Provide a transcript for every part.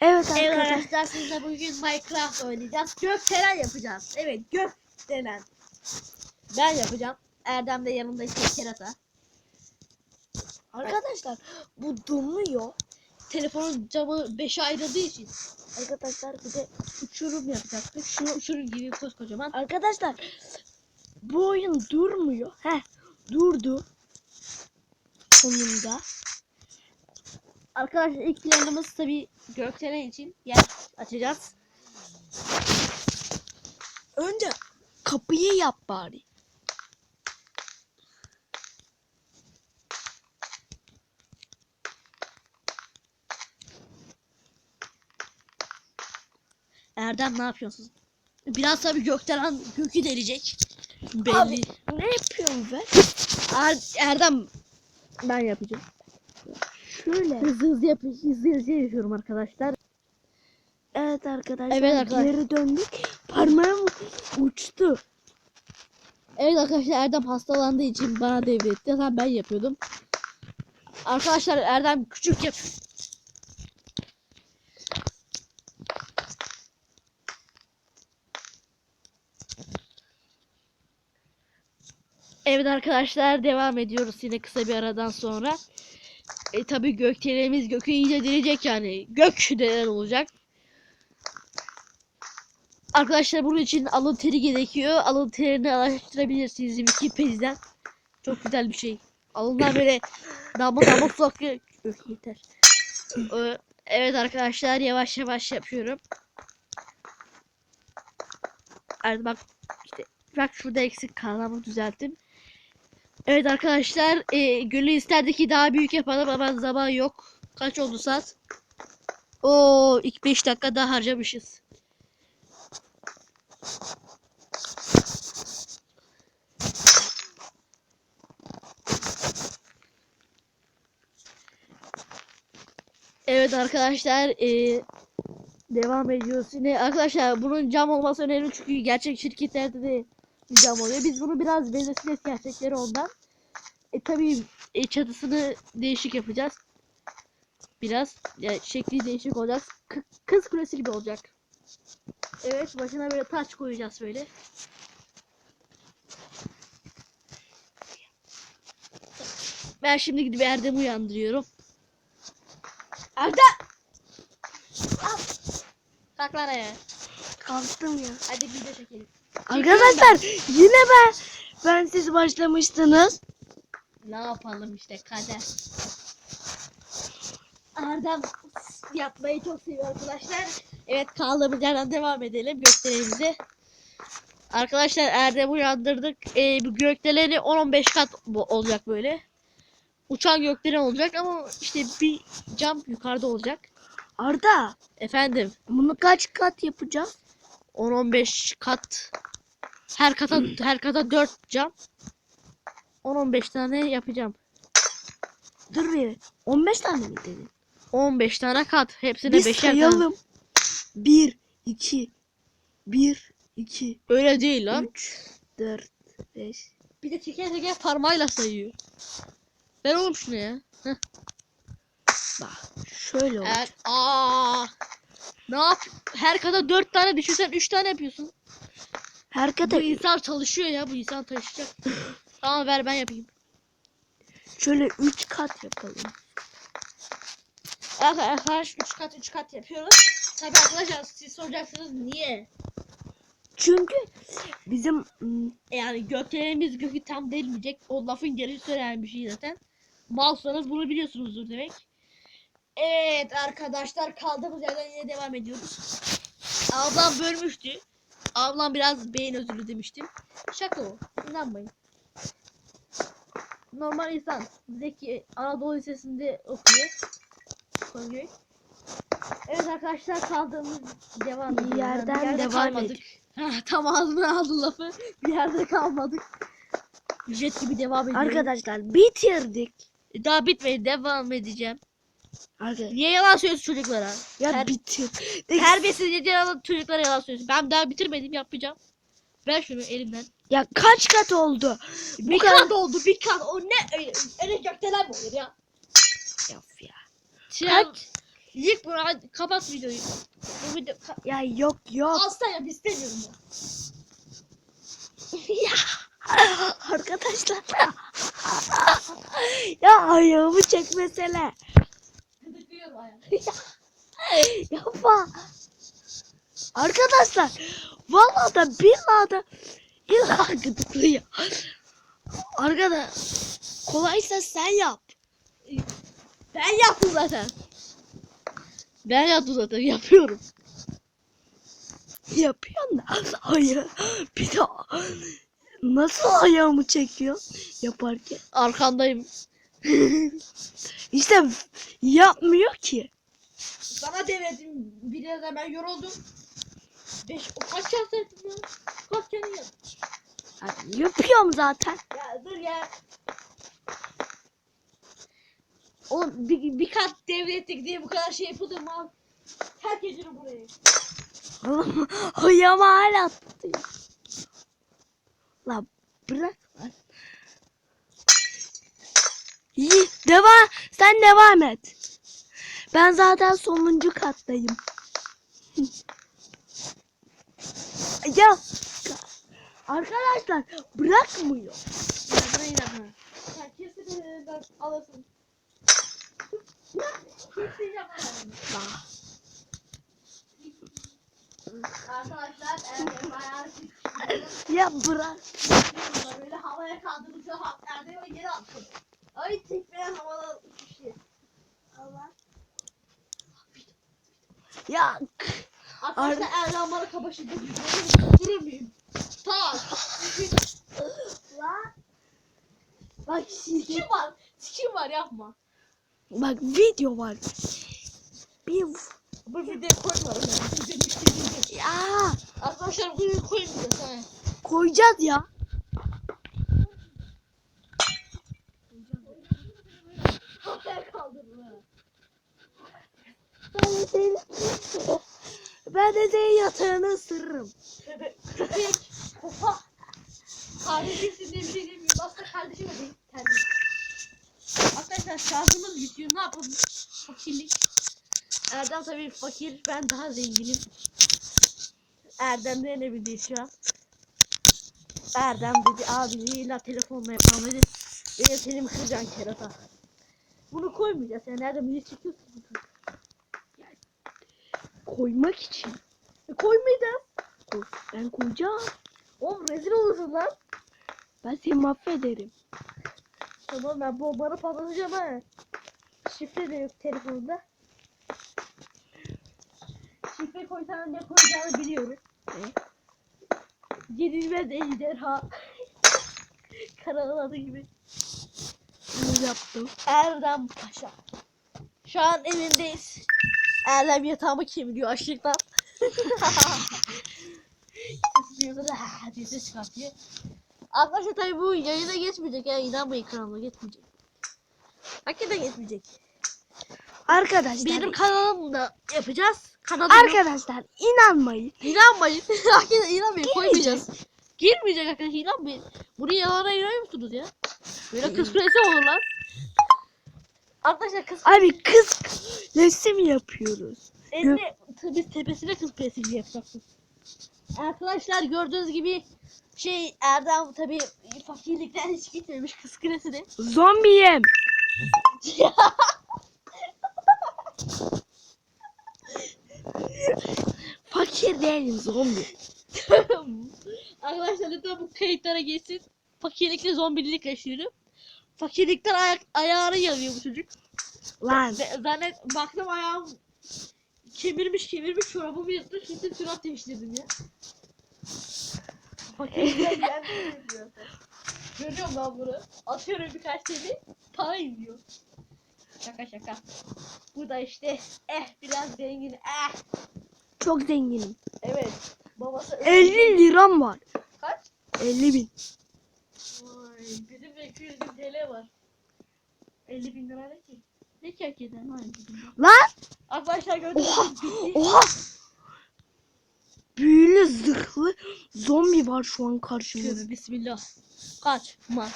Evet Evet arkadaşlar. arkadaşlar sizinle bugün Minecraft oynayacağız. Gökdelen yapacağız. Evet gökdelen. Ben yapacağım. Erdem de yanımda işte kerata. Arkadaşlar bu donuyor. Telefonun camı 5'e ayrıldığı için Arkadaşlar bir de uçurum yapacaktık. Şunu uçurum gibi koskocaman. arkadaşlar bu oyun durmuyor. Heh durdu. Sonunda. Arkadaşlar ilk planımız tabii gökdelen için yer açacağız. Önce kapıyı yap bari. Erdem ne yapıyorsun? Biraz tabii gökdelen gökü delecek. Belli. Abi ne yapıyorum ben? Er- Erdem ben yapacağım. Şöyle. Hızlı hızlı yapıyorum. Hızlı hızlı yapıyorum arkadaşlar. Evet arkadaşlar. Evet arkadaşlar. Geri döndük. Parmağım uçtu. Evet arkadaşlar Erdem hastalandığı için bana devretti. Zaten ben yapıyordum. Arkadaşlar Erdem küçük yap. Evet arkadaşlar devam ediyoruz yine kısa bir aradan sonra. E tabi gökdelenimiz gökü iyice delecek yani. Gök delen olacak. Arkadaşlar bunun için alın teri gerekiyor. Alın terini araştırabilirsiniz Wikipedia'dan. Çok güzel bir şey. Alınlar böyle damla damla. Öf, yeter. Ee, Evet arkadaşlar yavaş yavaş yapıyorum. Evet bak işte bak şurada eksik kalanımı düzelttim. Evet arkadaşlar e, gönül isterdi ki daha büyük yapalım ama zaman yok. Kaç oldu saat? Oo ilk 5 dakika daha harcamışız. Evet arkadaşlar eee, devam ediyoruz. Yine arkadaşlar bunun cam olması önemli çünkü gerçek şirketlerde de cam oluyor. Biz bunu biraz benzetiliriz gerçekleri ondan. E tabi e, çatısını değişik yapacağız. Biraz yani şekli değişik olacak. K- kız kulesi gibi olacak. Evet başına böyle taç koyacağız böyle. Ben şimdi gidip Erdem'i uyandırıyorum. Erdem! Al. Kalk lan ayağa. Kalktım ya. Hadi video çekelim. Arkadaşlar yine ben ben siz başlamıştınız. Ne yapalım işte kader. Erdem yapmayı çok seviyor arkadaşlar. Evet kaldığımız yerden devam edelim gösterimize. Arkadaşlar Erdem'i uyandırdık. Ee, bu gökdeleni 10-15 kat olacak böyle. Uçan gökdelen olacak ama işte bir cam yukarıda olacak. Arda Efendim bunu kaç kat yapacağız? 10-15 kat her kata her kata 4 cam 10-15 tane yapacağım. Dur bir. 15 tane mi dedin? 15 tane kat. Hepsine Biz 5'er tane. sayalım. 1 2 1 2 Öyle değil lan. 3 4 5 Bir de teker teker parmağıyla sayıyor. Ver oğlum şunu ya. Heh. Bak şöyle olacak. Evet. Aa. Ne yap? Her kata 4 tane düşünsen 3 tane yapıyorsun. Her kata Bu insan çalışıyor ya. Bu insan taşıyacak. tamam ver ben yapayım. şöyle 3 kat yapalım. Arkadaşlar 3 kat 3 kat yapıyoruz. Tabii arkadaşlar siz soracaksınız niye? Çünkü bizim hmm, Yani gökdelenimiz gökü tam delmeyecek. O lafın geri söyleyen bir şey zaten. Mouse'larınız bunu biliyorsunuzdur demek. Evet arkadaşlar kaldığımız yerden yine devam ediyoruz. Ablam bölmüştü. Ablam biraz beyin özürlü demiştim. Şaka o. İnanmayın. Normal insan. Zeki Anadolu Lisesi'nde okuyor. Konuyu. Evet arkadaşlar kaldığımız devam Bir yerden Bir yerde devam kalmadık. Ha, tam ağzına aldı lafı. Bir yerde kalmadık. Jet gibi devam ediyoruz. arkadaşlar bitirdik. Daha bitmedi. Devam edeceğim. Arkadaşlar Niye yalan söylüyorsun çocuklara? ya Ter- bitir. Terbiyesiz yalan çocuklara yalan söylüyorsun. Ben daha bitirmedim yapacağım. Ver şunu elimden. Ya kaç kat oldu? bir kadar- kat oldu bir kat. O ne öyle, öyle mi olur ya? Of ya. Tren, Kaç? Yık bunu kapat videoyu. Bu video ka- Ya yok yok. Sen yap istemiyorum ben. ya. Arkadaşlar. ya ayağımı çekmesene. Ayağı. Yapma. Arkadaşlar. Vallahi da billahi da illa gıdıklıyor. Arkadaş. Kolaysa sen yap. Ben yaptım zaten. Ben yaptım zaten yapıyorum. Yapıyorsun da. Hayır. Bir de nasıl ayağımı çekiyor yaparken? Arkandayım. İşte yapmıyor ki. Sana demedim biraz da ben yoruldum. Beş, o kaç kere ettim ya? Kaç kere yaptım? Yani yapıyorum zaten. Ya dur ya. Oğlum bir, bir kat devrettik diye bu kadar şey yapılır mı abi? Terk ediyorum burayı. Oğlum ayağımı hala tutuyor. La bırak lan. İyi devam. Sen devam et. Ben zaten sonuncu kattayım. ya arkadaşlar bırakmıyor. Ah, Arkadaşlar Erdem ayağını Ya bırak. Böyle havaya kaldırınca ha- Erdem'e geri attım. Ay tekmeyen havada uçuşuyor. Allah. Ya Arkadaşlar Erdem bana kabaşırdı. Durur muyum? Tak. Bak şimdi. Sikim var. Sikim var yapma. Bak video var. Bir Bu videoyu koymadım. ya. Arkadaşlar bu videoyu koymayacağız. koyacağız ya. Havaya kaldırma. Ben de senin, ben de senin yatağını ısırırım. Köpek. Kopa. Kardeşimsin diye bir şey demiyorum. Aslında kardeşim de değil. Arkadaşlar şarjımız bitiyor. Ne yapalım? Fakirlik. Erdem tabii fakir. Ben daha zenginim. Erdem de ne bildi şu an. Erdem dedi abi illa telefonla yapalım dedi. Benim telimi kıracaksın kerata. Bunu koymayacağız. Sen nereden niye çekiyorsun? Koymak için. E, koymayacağız. Koy. Ben koyacağım. Oğlum rezil olursun lan. Ben seni mahvederim. Tamam ben bombanı patlatacağım ha. Şifre de yok telefonda. Şifre koysan ne koyacağını biliyorum. Ne? Yenilmez ejderha. Kanalın adı gibi. Bunu yaptım. Erdem Paşa. Şu an evindeyiz. Erdem yatağımı kemiriyor açlıktan. Ses çıkartıyor. Arkadaşlar tabii bu yayına geçmeyecek ya inanmayın kanalıma geçmeyecek. Hakikaten geçmeyecek. Arkadaşlar. Benim kanalımda yapacağız. Kanalım Arkadaşlar inanmayın. İnanmayın. Hakikaten inanmayın. Koymayacağız. Girmeyecek arkadaşlar. İnanmayın. Bunu yalana inanıyor musunuz ya? Böyle kız kulesi olur lan. Arkadaşlar kız Abi kız resim yapıyoruz. Elini biz tepesine kız kulesi yapacaktık. Arkadaşlar gördüğünüz gibi şey Erdem tabi fakirlikten hiç gitmemiş kız kulesine. Zombiyim. Fakir değilim zombi. Arkadaşlar lütfen bu kayıtlara geçsin. Fakirlikle zombilik yaşıyorum. Fakirlikten ayak, ayağını yalıyor bu çocuk. Lan. Zannet baktım ayağım kemirmiş kemirmiş çorabımı yırtmış gittim surat değiştirdim ya. Fakirlikten gelmiyor. Görüyorum ben bunu. Atıyorum birkaç tane para iniyor. Şaka şaka. Bu da işte eh biraz zengin eh. Çok zenginim. Evet. Babası 50 liram var. Kaç? 50 bin. Vay, bizim de 200 bin TL var. 50 bin lira ne ki? Ne ki hak eden var Lan. Arkadaşlar gördünüz mü? Oha. Büyülü zırhlı zombi var şu an karşımızda. Tövbe bismillah. Kaç. Ma.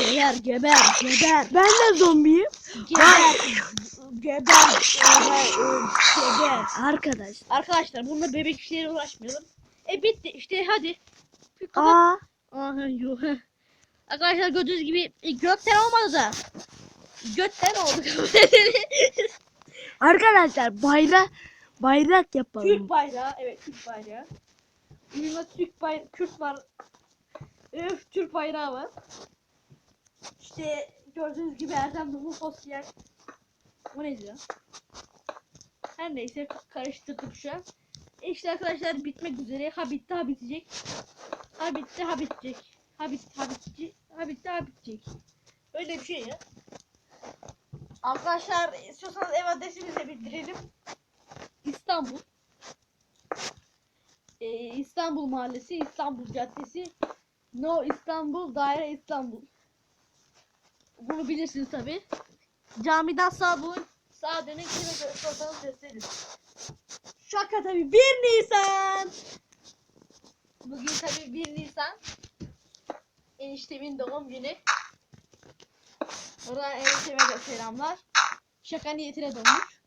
Geber geber geber. Ben de zombiyim. Geber. geber, geber, geber. Arkadaş. Arkadaşlar bununla bebek işleriyle uğraşmayalım. E bitti işte hadi. Kapat. Aa Aha yok. Arkadaşlar gördüğünüz gibi gökten olmadı da. Götten oldu. arkadaşlar bayrak bayrak yapalım. Türk bayrağı. Evet Türk bayrağı. Bununla Türk bayrağı. Kürt var. Öf Türk bayrağı var. İşte gördüğünüz gibi Erdem Dumu sosyal. Bu neydi ya? Her neyse karıştırdık şu an. İşte arkadaşlar bitmek üzere. Ha bitti ha bitecek. Ha bitti ha bitecek. Ha bitti ha bitecek. Ha bitti ha bitecek. Öyle bir şey ya. Arkadaşlar istiyorsanız ev adresimizi bildirelim. İstanbul. Ee, İstanbul Mahallesi, İstanbul Caddesi. No İstanbul, Daire İstanbul. Bunu bilirsiniz tabi. Camiden sağ bulun. Sağ dönün kime sorsanız gösterir. Şaka tabi 1 Nisan. Bugün tabi 1 Nisan. Eniştemin doğum günü. Oradan enişteme de selamlar. Şaka niyetine doğmuş.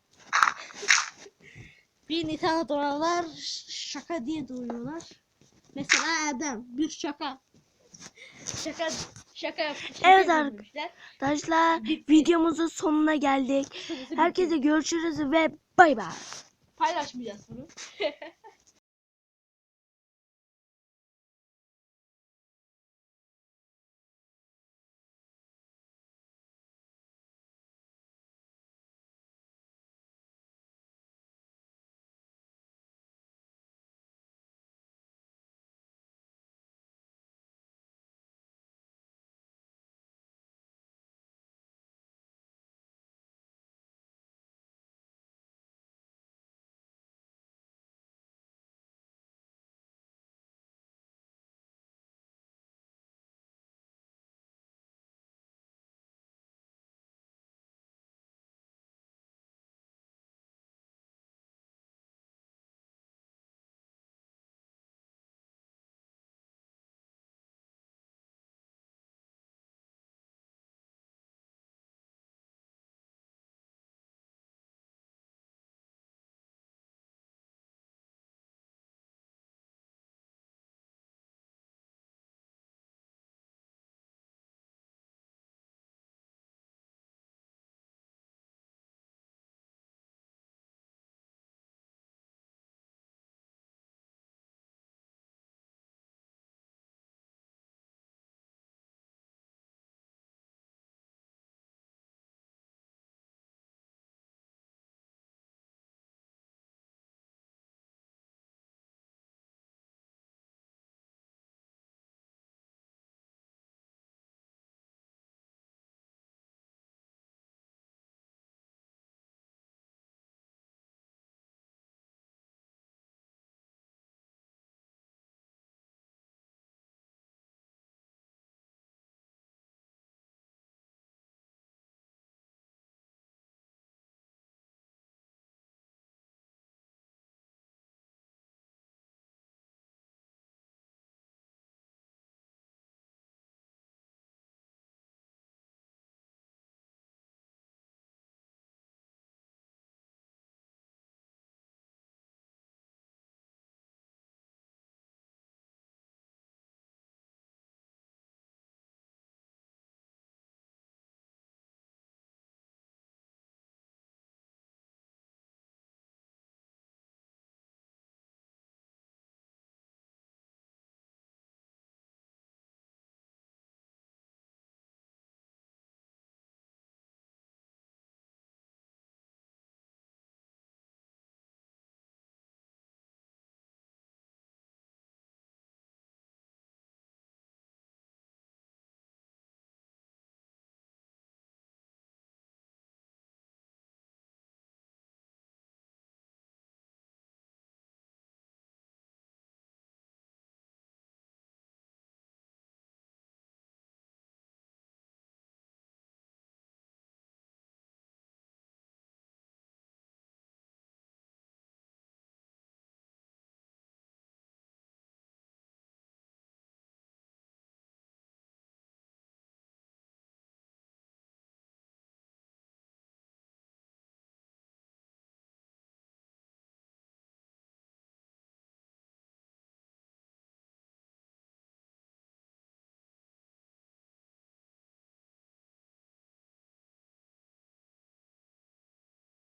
Bir Nisan'da doğanlar şaka diye doğuyorlar. Mesela Erdem bir şaka. Şaka şaka yap. Şaka Evet. Arkadaşlar videomuzun sonuna geldik. Herkese görüşürüz ve bay bay. paylaşmayacağız bunu.